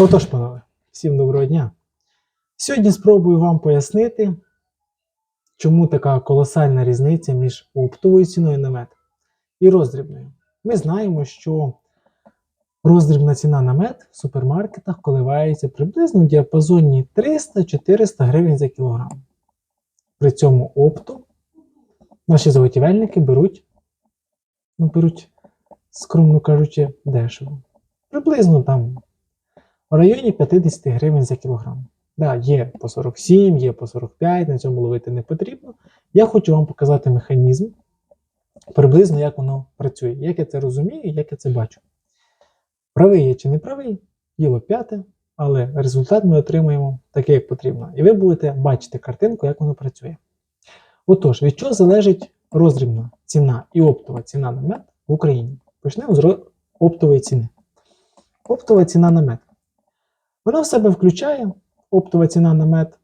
Отож, панове, всім доброго дня. Сьогодні спробую вам пояснити, чому така колосальна різниця між оптовою ціною на мед і роздрібною. Ми знаємо, що роздрібна ціна на мед в супермаркетах коливається приблизно в діапазоні 300-400 гривень за кілограм. При цьому опту наші заготівельники беруть, ну, беруть, скромно кажучи, дешево. Приблизно там в районі 50 гривень за кілограм. Да, є по 47, є по 45, на цьому ловити не потрібно. Я хочу вам показати механізм, приблизно як воно працює, як я це розумію, як я це бачу. Правий я чи не правий, діло п'яте, але результат ми отримаємо такий, як потрібно. І ви будете бачити картинку, як воно працює. Отож, від чого залежить роздрібна ціна і оптова ціна на мед в Україні? Почнемо з оптової ціни. Оптова ціна на мед. Вона в себе включає оптова ціна на мед,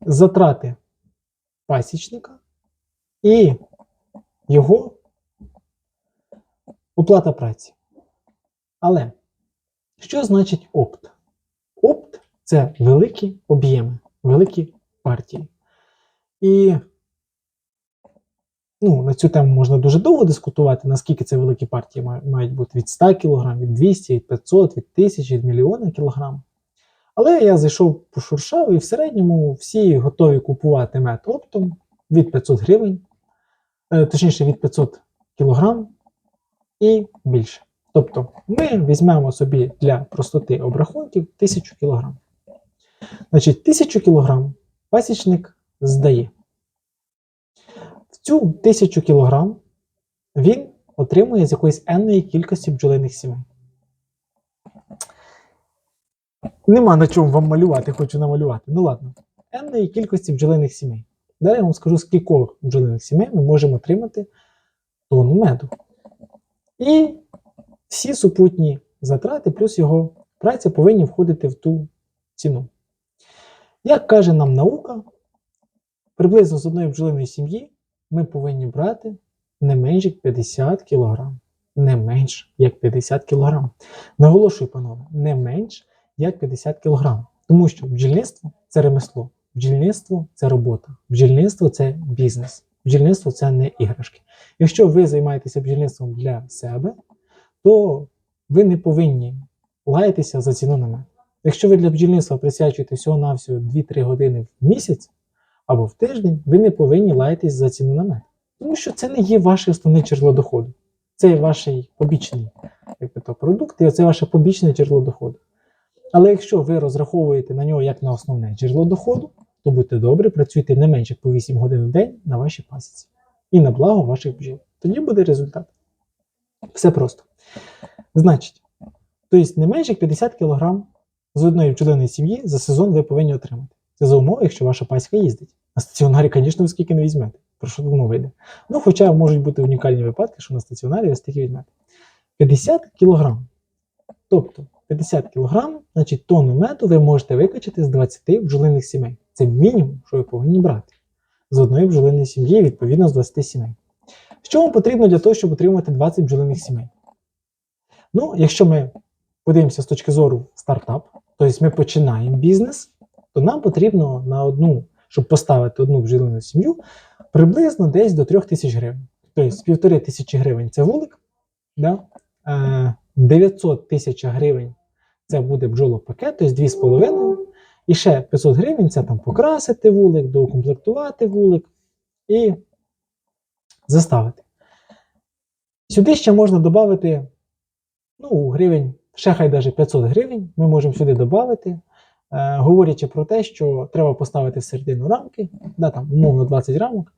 затрати пасічника і його оплата праці. Але що значить опт? Опт це великі об'єми, великі партії. І ну, на цю тему можна дуже довго дискутувати, наскільки це великі партії мають бути від 100 кг, від 200, від 500, від 1000, від мільйона кілограм. Але я зайшов пошуршав і в середньому всі готові купувати мед оптом від 500 гривень, е, точніше від 500 кілограм і більше. Тобто ми візьмемо собі для простоти обрахунків 1000 кілограм. Значить, 1000 кілограм пасічник здає. В цю 1000 кілограм він отримує з якоїсь енної кількості бджолиних сімей. Нема на чому вам малювати, хочу намалювати. Ну ладно. Енної кількості бджолиних сімей. Далі я вам скажу, з кількох бджолиних сімей ми можемо отримати тонну меду. І всі супутні затрати, плюс його праця повинні входити в ту ціну. Як каже нам наука, приблизно з одної бджолиної сім'ї ми повинні брати не менше як 50 кг. Не менш як 50 кг. Наголошую, панове, не менш як 50 кг. Тому що бджільництво це ремесло, бджільництво це робота, бджільництво це бізнес, бджільництво це не іграшки. Якщо ви займаєтеся бджільництвом для себе, то ви не повинні лаятися за ціну на мене. Якщо ви для бджільництва присвячуєте всього-навсього 2-3 години в місяць або в тиждень, ви не повинні лаятись за ціну на мене. Тому що це не є ваше основне джерело доходу. Це є ваш побічний як би то, продукт, і це ваше побічне джерело доходу. Але якщо ви розраховуєте на нього як на основне джерело доходу, то будьте добрі, працюйте не менше по 8 годин в день на вашій пасіці і на благо ваших бджіл. Тоді буде результат. Все просто. Значить, тобто не менше як 50 кг з одної бджолиної сім'ї за сезон ви повинні отримати. Це за умови, якщо ваша пасіка їздить. На стаціонарі, звісно, ви скільки не візьмете. Про що воно вийде? Ну, хоча можуть бути унікальні випадки, що на стаціонарі ви стільки візьмете. 50 кг. Тобто 50 кг, значить тонну меду ви можете викачати з 20 бджолиних сімей. Це мінімум, що ви повинні брати. З одної бджолиної сім'ї, відповідно, з 20 сімей. Що вам потрібно для того, щоб отримати 20 бджолиних сімей? Ну, якщо ми подивимося з точки зору стартап, тобто ми починаємо бізнес, то нам потрібно на одну, щоб поставити одну бджолину сім'ю, приблизно десь до 3 тисяч гривень. Тобто з півтори тисячі гривень це вулик, да? е, 900 тисяч гривень це буде бджолопакет, тобто 2,5. І ще 500 гривень це там покрасити вулик, доукомплектувати вулик і заставити. Сюди ще можна додати, ну, гривень, ще хай навіть 500 гривень, ми можемо сюди додати, е, говорячи про те, що треба поставити всередину рамки, да, там, умовно 20 рамок,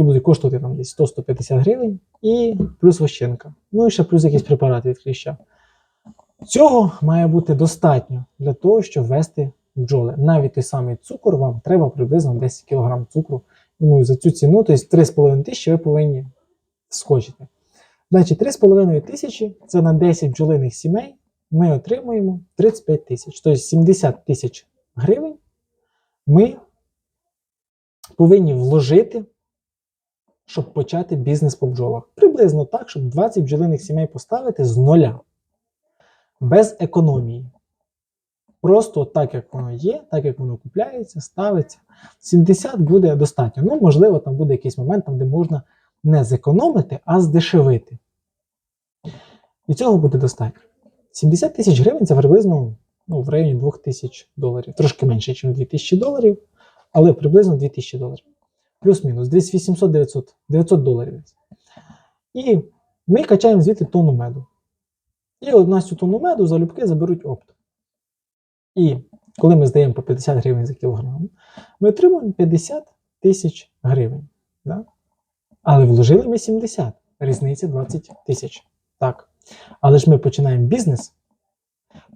які будуть коштувати там десь 100-150 гривень, і плюс вощенка. Ну і ще плюс якийсь препарат від кліща. Цього має бути достатньо для того, щоб ввести бджоли. Навіть той самий цукор вам треба приблизно 10 кг цукру. Думаю, за цю ціну, тобто 3,5 тисячі ви повинні скочити. Значить, 3,5 тисячі це на 10 бджолиних сімей ми отримуємо 35 тисяч. Тобто 70 тисяч гривень ми повинні вложити, щоб почати бізнес по бджолах. Приблизно так, щоб 20 бджолиних сімей поставити з нуля. Без економії. Просто так, як воно є, так як воно купляється, ставиться. 70 буде достатньо. Ну, можливо, там буде якийсь момент, там, де можна не зекономити, а здешевити. І цього буде достатньо. 70 тисяч гривень це приблизно ну, в районі 2 тисяч доларів. Трошки менше, ніж 2 тисячі доларів, але приблизно 2 тисячі доларів. Плюс-мінус, десь 800-900 900 доларів. І ми качаємо звідти тонну меду. І от нас цю тонну меду залюбки заберуть оптом. І коли ми здаємо по 50 гривень за кілограм, ми отримуємо 50 тисяч гривень. Да? Але вложили ми 70, різниця 20 тисяч. Так. Але ж ми починаємо бізнес,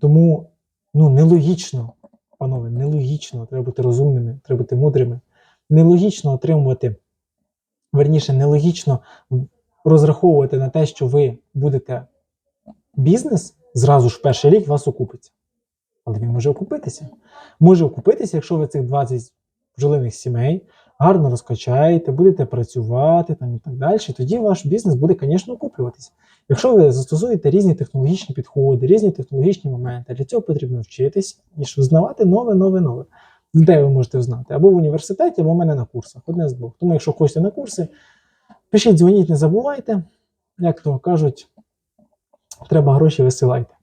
тому ну, нелогічно, панове, нелогічно, треба бути розумними, треба бути мудрими. Нелогічно отримувати, верніше, нелогічно розраховувати на те, що ви будете бізнес зразу ж перший рік вас окупиться. Але він може окупитися. Може окупитися, якщо ви цих 20 бджолиних сімей гарно розкачаєте, будете працювати там і так далі. Тоді ваш бізнес буде, звісно, окуплюватися. Якщо ви застосуєте різні технологічні підходи, різні технологічні моменти, для цього потрібно вчитись і ж взнавати нове, нове, нове. Де ви можете взнати? Або в університеті, або в мене на курсах. Одне з двох. Тому, якщо хочете на курси, пишіть, дзвоніть, не забувайте. Як то кажуть, треба гроші висилайте.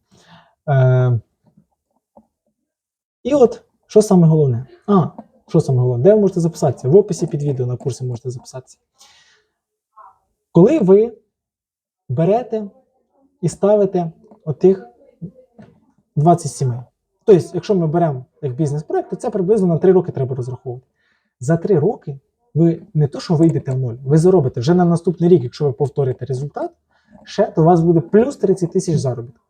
Е, і от, що саме головне? А, що саме головне? Де ви можете записатися? В описі під відео на курси можете записатися. Коли ви берете і ставите отих 20 сімей. Тобто, якщо ми беремо як бізнес-проект, то це приблизно на 3 роки треба розраховувати. За 3 роки ви не то, що вийдете в ноль, ви заробите вже на наступний рік, якщо ви повторите результат, ще то у вас буде плюс 30 тисяч заробітку.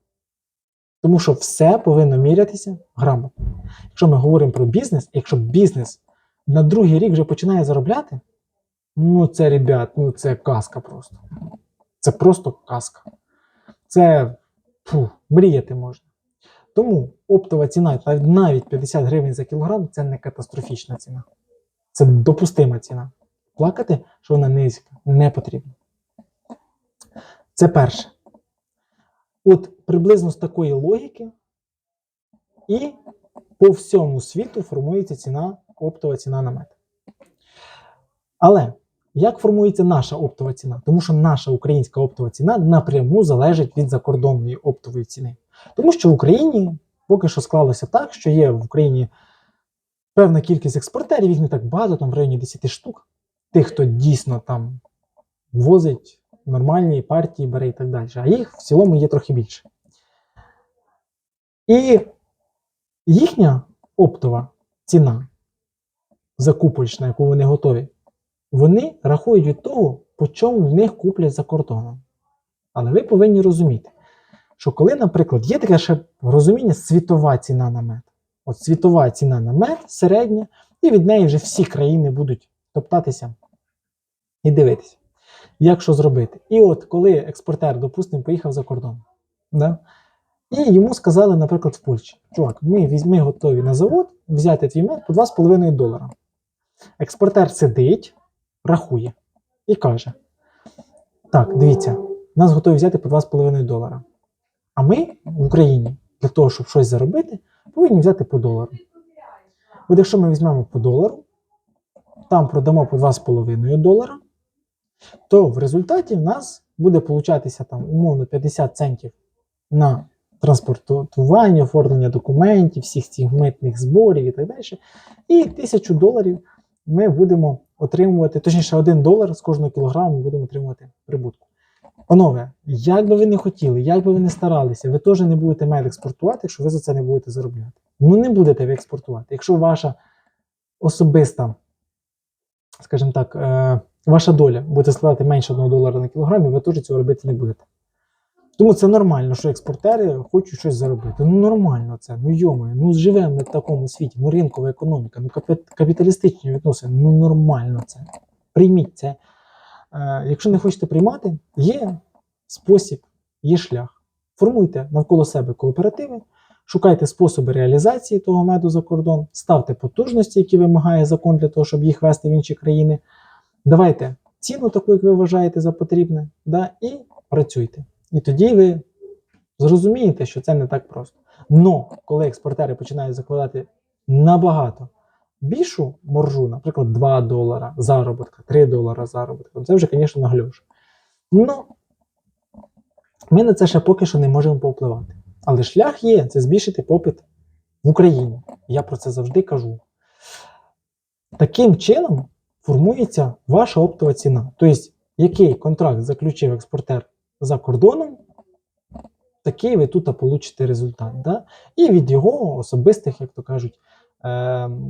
Тому що все повинно мірятися грамотно. Якщо ми говоримо про бізнес, якщо бізнес на другий рік вже починає заробляти, ну це, ребят, ну це казка просто. Це просто казка. Це фу, мріяти можна. Тому оптова ціна навіть 50 гривень за кілограм це не катастрофічна ціна. Це допустима ціна. Плакати, що вона низька, не потрібно. Це перше. От приблизно з такої логіки, і по всьому світу формується ціна, оптова ціна на мед. Але як формується наша оптова ціна? Тому що наша українська оптова ціна напряму залежить від закордонної оптової ціни. Тому що в Україні поки що склалося так, що є в Україні певна кількість експортерів, їх не так багато, там в районі 10 штук. Тих, хто дійсно там возить нормальні партії, бере і так далі. А їх в цілому є трохи більше. І їхня оптова ціна закупочна, яку вони готові, вони рахують від того, по чому в них куплять за кордоном. Але ви повинні розуміти, що коли, наприклад, є таке ще розуміння світова ціна на мед. От світова ціна на мед середня, і від неї вже всі країни будуть топтатися і дивитися, як що зробити. І от коли експортер, допустимо, поїхав за кордон, да? і йому сказали, наприклад, в Польщі, чувак, ми, візьми готові на завод взяти твій мед по 2,5 долара. Експортер сидить, рахує і каже: Так, дивіться, нас готові взяти по 2,5 долара. А ми в Україні для того, щоб щось заробити, повинні взяти по долару. От якщо ми візьмемо по долару, там продамо по 2,5 долара, то в результаті в нас буде получатися там умовно 50 центів на транспортування, оформлення документів, всіх цих митних зборів і так далі. І 1000 доларів ми будемо отримувати, точніше, 1 долар з кожного кілограму ми будемо отримувати прибутку. Панове, як би ви не хотіли, як би ви не старалися, ви теж не будете мед експортувати, якщо ви за це не будете заробляти. Ну не будете ви експортувати. Якщо ваша особиста, скажімо так, е, ваша доля буде складати менше 1 долара на кілограмі, ви теж цього робити не будете. Тому це нормально, що експортери хочуть щось заробити. Ну нормально це, ну йомою, ну живемо ми в такому світі, ну ринкова економіка, ну капіталістичні відносини, ну нормально це. Прийміть це. Е, якщо не хочете приймати, є спосіб, є шлях. Формуйте навколо себе кооперативи, шукайте способи реалізації того меду за кордон, ставте потужності, які вимагає закон для того, щоб їх вести в інші країни. Давайте ціну таку, як ви вважаєте за потрібне, да, і працюйте. І тоді ви зрозумієте, що це не так просто. Но коли експортери починають закладати набагато більшу маржу, наприклад, 2 долара заробітка, 3 долара заробітка, це вже, звісно, наглюш. Ну, ми на це ще поки що не можемо повпливати. Але шлях є це збільшити попит в Україні. Я про це завжди кажу. Таким чином формується ваша оптова ціна. Тобто, який контракт заключив експортер за кордоном, такий ви тут получите результат. Да? І від його особистих, як то кажуть,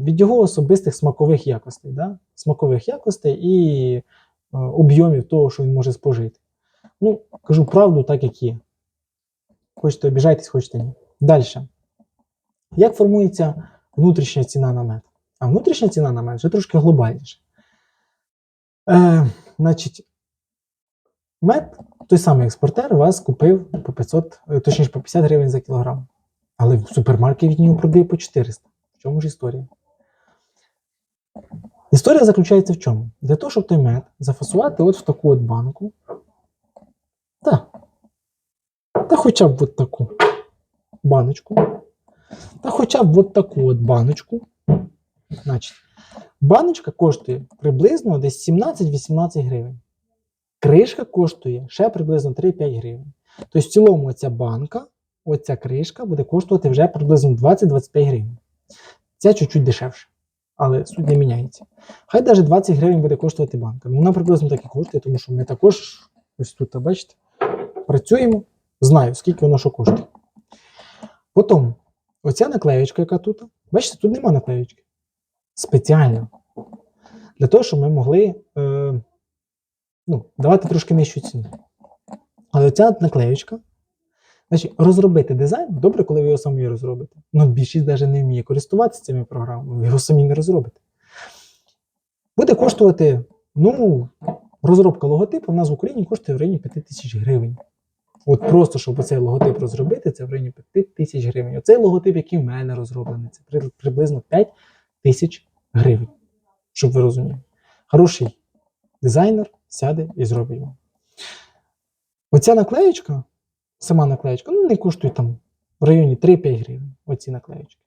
від його особистих смакових якостей. Да? Смакових якостей і е, об'ємів того, що він може спожити. Ну, кажу правду так, як є. Хочете обіжайтесь, хочете ні. Далі. Як формується внутрішня ціна на мед? А внутрішня ціна на мед вже трошки глобальніше. Е, значить, мед, той самий експортер вас купив по 500, е, точніше по 50 гривень за кілограм. Але в супермаркеті він його продає по 400. Чому ж історія? Історія заключається в чому? Для того, щоб той мед зафасувати от в таку от банку. Та. Та хоча б от таку баночку. Та хоча б от таку от баночку. Значить, баночка коштує приблизно десь 17-18 гривень. Кришка коштує ще приблизно 3-5 гривень. Тобто, в цілому, ця банка, оця кришка буде коштувати вже приблизно 20-25 гривень. Ця чуть-чуть дешевше. Але суть не міняється. Хай навіть 20 гривень буде коштувати банка. Ну, вона приблизно так і коштує, тому що ми також ось тут, бачите, працюємо, знаю, скільки воно що коштує. Потім, оця наклеєчка, яка тут, бачите, тут нема наклеєчки. Спеціально. Для того, щоб ми могли е, ну, давати трошки нижчу ціну. Але оця наклеєчка, значить, розробити дизайн добре, коли ви його самі розробите. Ну, більшість навіть не вміє користуватися цими програмами, ви його самі не розробите. Буде коштувати, ну, розробка логотипу в нас в Україні коштує в районі 5 тисяч гривень. От просто, щоб оцей логотип розробити, це в районі 5 тисяч гривень. Оцей логотип, який в мене розроблений, це приблизно 5 тисяч гривень. Щоб ви розуміли. Хороший дизайнер сяде і зробить вам. Оця наклеєчка, сама наклеєчка, ну, не коштує там в районі 3-5 гривень. Оці наклеєчки.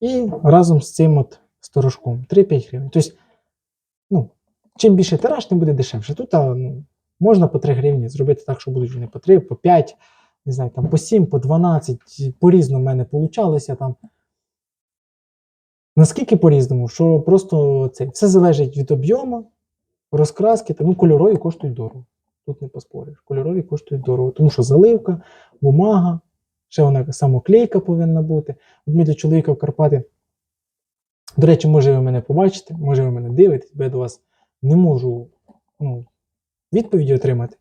І разом з цим от сторожком 3-5 гривень. Тобто, ну, чим більше тираж, тим буде дешевше. Тут а, ну, можна по 3 гривні зробити так, що будуть вони по 3, по 5, не знаю, там по 7, по 12, по-різному в мене получалося там. Наскільки по-різному, що просто це все залежить від об'єму, розкраски, та ну кольорові коштують дорого. Тут не поспориш. Кольорові коштують дорого, тому що заливка, бумага, ще вона самоклейка повинна бути. От ми для чоловіка в Карпати. До речі, може ви мене побачите, може ви мене дивитесь, бо я до вас не можу ну, відповіді отримати.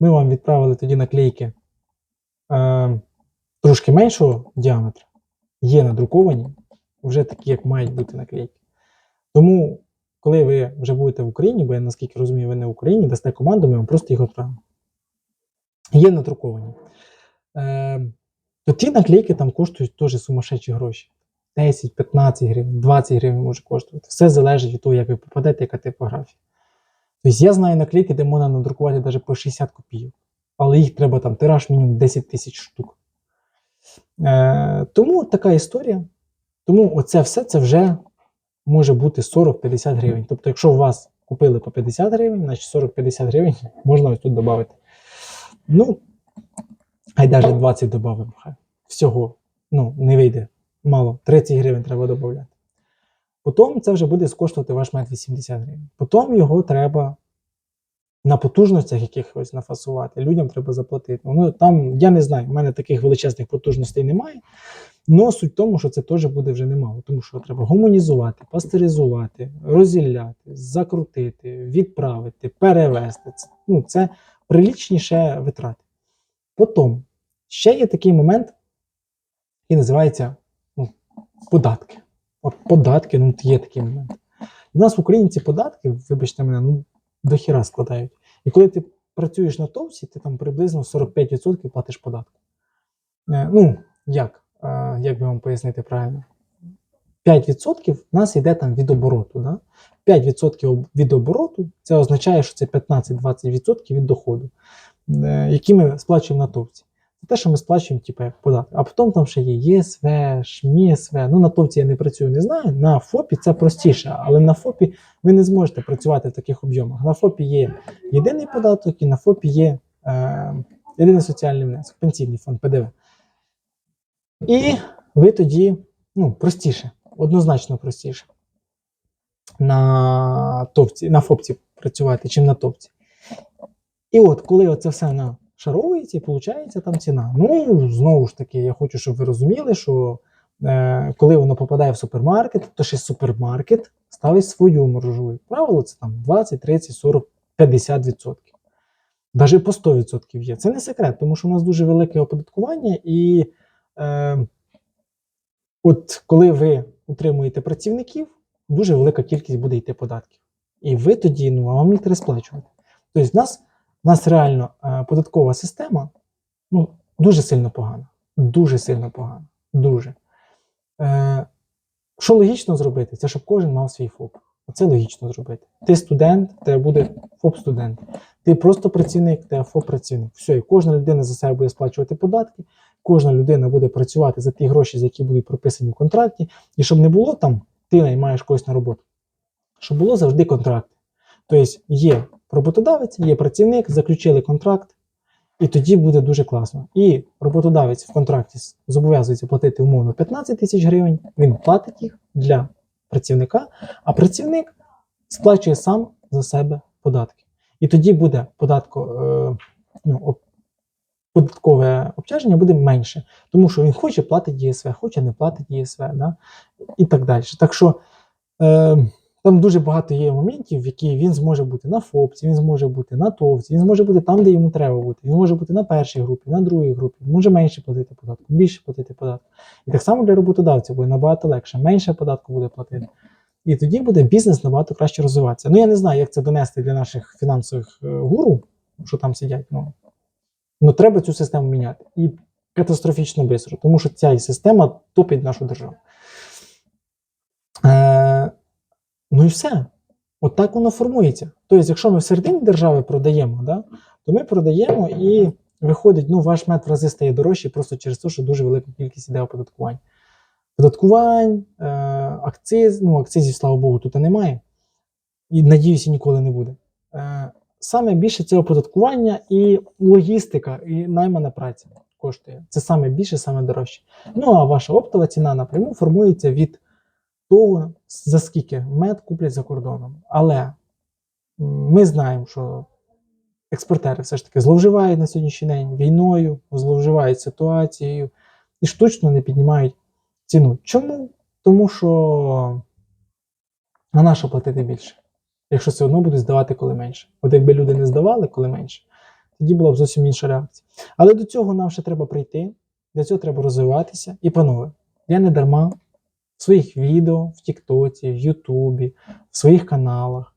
Ми вам відправили тоді наклейки е, трошки меншого діаметра. Є надруковані, вже такі, як мають бути наклейки. Тому, коли ви вже будете в Україні, бо я наскільки розумію, ви не в Україні, дасте команду, ми вам просто їх відправимо. Є надруковані. Е, то ті наклейки там коштують теж сумасшедші гроші. 10, 15 гривень, 20 гривень може коштувати. Все залежить від того, як ви попадете, яка типографія. Тобто я знаю наклейки, де можна надрукувати навіть по 60 копійок, але їх треба там тираж мінімум 10 тисяч штук. Е, тому така історія. Тому оце все це вже може бути 40-50 гривень. Тобто, якщо у вас купили по 50 гривень, значить 40-50 гривень можна ось тут додати. Ну, хай навіть 20 додамо. Всього ну, не вийде. Мало. 30 гривень треба додати. Потім це вже буде скоштувати ваш мед 80 гривень. Потім його треба на потужностях якихось нафасувати. Людям треба заплатити. Ну, там, я не знаю, в мене таких величезних потужностей немає. Но суть в тому, що це теж буде вже немало, тому що треба гуманізувати, пастеризувати, розділяти, закрутити, відправити, перевести. Це, ну, це прилічніше витрати. Потім ще є такий момент, який називається ну, податки. От податки, ну, є такий момент. У нас в Україні ці податки, вибачте мене, ну, до хіра складають. І коли ти працюєш на товсі, ти там приблизно 45% платиш податку. Е, ну, як? Як би вам пояснити правильно? 5% в нас йде там від обороту. Да? 5% від обороту це означає, що це 15-20% від доходу, е, які ми сплачуємо на товці. те, що ми сплачуємо, типу, як податок. А потім там ще є ЄСВ, ШМІСВ. Ну на товці я не працюю, не знаю. На ФОПі це простіше, але на ФОПі ви не зможете працювати в таких об'ємах. На ФОПі є єдиний податок, і на ФОПі є е, єдиний соціальний внесок, пенсійний фонд ПДВ. І ви тоді ну, простіше, однозначно простіше на товці, на ФОПці працювати, чим на топці. І от, коли оце все нашаровується, виходить там ціна. Ну, знову ж таки, я хочу, щоб ви розуміли, що е, коли воно попадає в супермаркет, то ще супермаркет ставить свою. Як правило, це там 20, 30, 40, 50%. Навіть по 100% є. Це не секрет, тому що у нас дуже велике оподаткування, і е, от коли ви утримуєте працівників, дуже велика кількість буде йти податків. І ви тоді, ну, а вам їх треба сплачувати. Тобто, в нас, в нас реально е, податкова система ну, дуже сильно погана. Дуже сильно погана. Дуже. Е, що логічно зробити? Це щоб кожен мав свій ФОП. Це логічно зробити. Ти студент, тебе буде ФОП-студент. Ти просто працівник, тебе ФОП-працівник. Все, і кожна людина за себе буде сплачувати податки, кожна людина буде працювати за ті гроші, за які будуть прописані в контракті. І щоб не було там, ти наймаєш когось на роботу. Щоб було завжди контракт. Тобто є роботодавець, є працівник, заключили контракт, і тоді буде дуже класно. І роботодавець в контракті зобов'язується платити умовно 15 тисяч гривень, він платить їх для працівника, а працівник сплачує сам за себе податки. І тоді буде податко, е, ну, податкове обтяження буде менше, тому що він хоче платить ЄСВ, хоче не платить ЄСВ, да? і так далі. Так що е, там дуже багато є моментів, в які він зможе бути на ФОПці, він зможе бути на ТОВці, він зможе бути там, де йому треба бути. Він може бути на першій групі, на другій групі, може менше платити податку, більше платити податку. І так само для роботодавця буде набагато легше, менше податку буде платити. І тоді буде бізнес набагато краще розвиватися. Ну я не знаю, як це донести для наших фінансових е, гуру, що там сидять. Ну, ну треба цю систему міняти. І катастрофічно швидко, тому що ця система топить нашу державу. Е, ну і все. От так воно формується. Тобто, якщо ми всередині держави продаємо, да, то ми продаємо і виходить, ну, ваш мед в рази стає дорожчий просто через те, що дуже велика кількість іде оподаткувань. Податкувань, е, акциз, ну, акцизів, слава Богу, тут немає. І надіюся, ніколи не буде. Е, саме більше це оподаткування і логістика, і наймана праця коштує. Це саме більше, саме дорожче. Ну а ваша оптова ціна напряму формується від того, за скільки мед куплять за кордоном. Але ми знаємо, що експортери все ж таки зловживають на сьогоднішній день війною, зловживають ситуацією і штучно не піднімають ціну. Чому? Тому що на що платити більше? Якщо все одно будуть здавати коли менше. От якби люди не здавали коли менше, тоді була б зовсім інша реакція. Але до цього нам ще треба прийти, для цього треба розвиватися. І, панове, я не дарма в своїх відео, в Тіктоці, в Ютубі, в своїх каналах,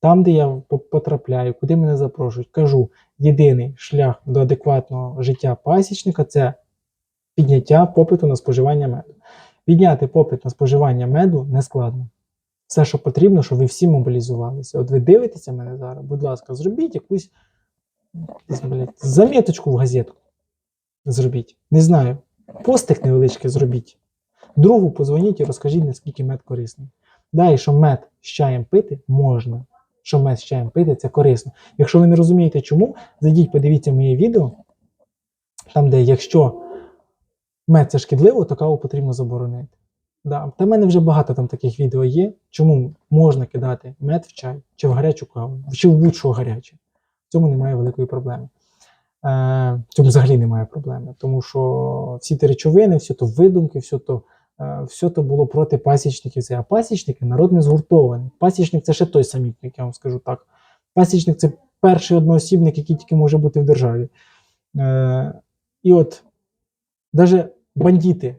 там, де я потрапляю, куди мене запрошують, кажу: єдиний шлях до адекватного життя пасічника це підняття попиту на споживання меду. Підняти попит на споживання меду не складно. Все, що потрібно, щоб ви всі мобілізувалися. От ви дивитеся мене зараз, будь ласка, зробіть якусь блядь, заміточку в газетку. Зробіть. Не знаю. Постик невеличкий зробіть. Другу позвоніть і розкажіть, наскільки мед корисний. Да, і що мед з чаєм пити можна. Що мед з чаєм пити, це корисно. Якщо ви не розумієте чому, зайдіть, подивіться моє відео, там, де якщо мед це шкідливо, то каву потрібно заборонити. Да. Та в мене вже багато там таких відео є, чому можна кидати мед в чай, чи в гарячу каву, чи в будь-що гаряче. В цьому немає великої проблеми. Е, в цьому взагалі немає проблеми, тому що всі ті речовини, все то видумки, все то, е, все то було проти пасічників. А пасічники народ не згуртований. Пасічник це ще той самітник, я вам скажу так. Пасічник це перший одноосібник, який тільки може бути в державі. Е, і от навіть бандити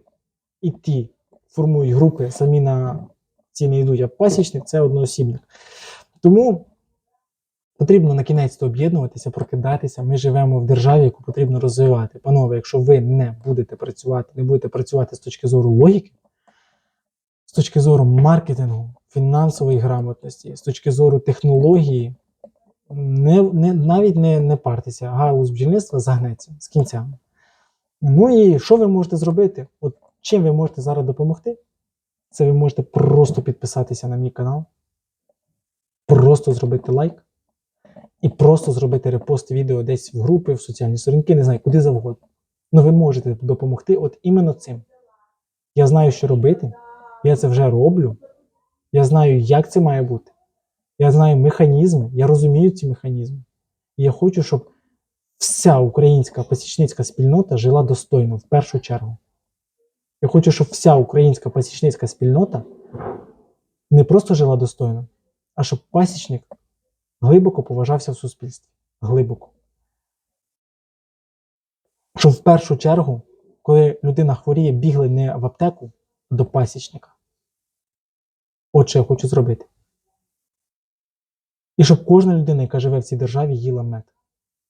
і ті формують групи, самі на ці не йдуть, а пасічник це одноосібник. Тому потрібно на кінець об'єднуватися, прокидатися. Ми живемо в державі, яку потрібно розвивати. Панове, якщо ви не будете працювати, не будете працювати з точки зору логіки, з точки зору маркетингу, фінансової грамотності, з точки зору технології, не, не, навіть не, не партеся, галузь бджільництва загнеться з кінцями. Ну і що ви можете зробити? От чим ви можете зараз допомогти? Це ви можете просто підписатися на мій канал, просто зробити лайк і просто зробити репост відео десь в групи, в соціальні сторінки, не знаю, куди завгодно. Ну ви можете допомогти от іменно цим. Я знаю, що робити, я це вже роблю. Я знаю, як це має бути. Я знаю механізми, я розумію ці механізми. І я хочу, щоб вся українська пасічницька спільнота жила достойно в першу чергу. Я хочу, щоб вся українська пасічницька спільнота не просто жила достойно, а щоб пасічник глибоко поважався в суспільстві. Глибоко. Щоб в першу чергу, коли людина хворіє, бігли не в аптеку а до пасічника. От що я хочу зробити. І щоб кожна людина, яка живе в цій державі, їла мед.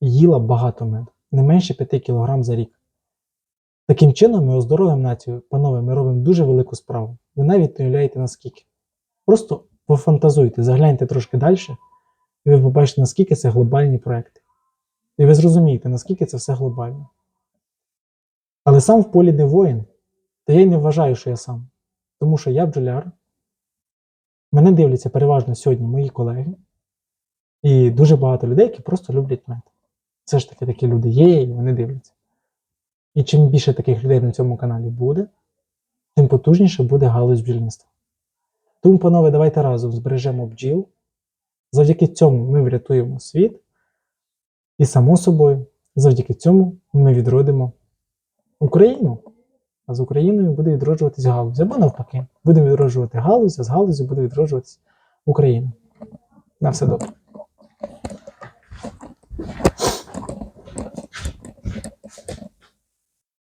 Їла багато меду, не менше 5 кг за рік. Таким чином, ми оздоровимо націю, панове, ми робимо дуже велику справу. Ви навіть не уявляєте наскільки. Просто пофантазуйте, загляньте трошки далі, і ви побачите, наскільки це глобальні проекти. І ви зрозумієте, наскільки це все глобально. Але сам в полі не воїн, та я й не вважаю, що я сам. Тому що я бджоляр, мене дивляться переважно сьогодні мої колеги, і дуже багато людей, які просто люблять мед. Все ж таки такі люди є, і вони дивляться. І чим більше таких людей на цьому каналі буде, тим потужніше буде галузь бджільництва. Тому, панове, давайте разом збережемо бджіл. Завдяки цьому ми врятуємо світ. І, само собою, завдяки цьому ми відродимо Україну. А з Україною буде відроджуватись галузь. Або навпаки, будемо відроджувати галузь, а з галузю буде відроджуватись Україна. На все добре.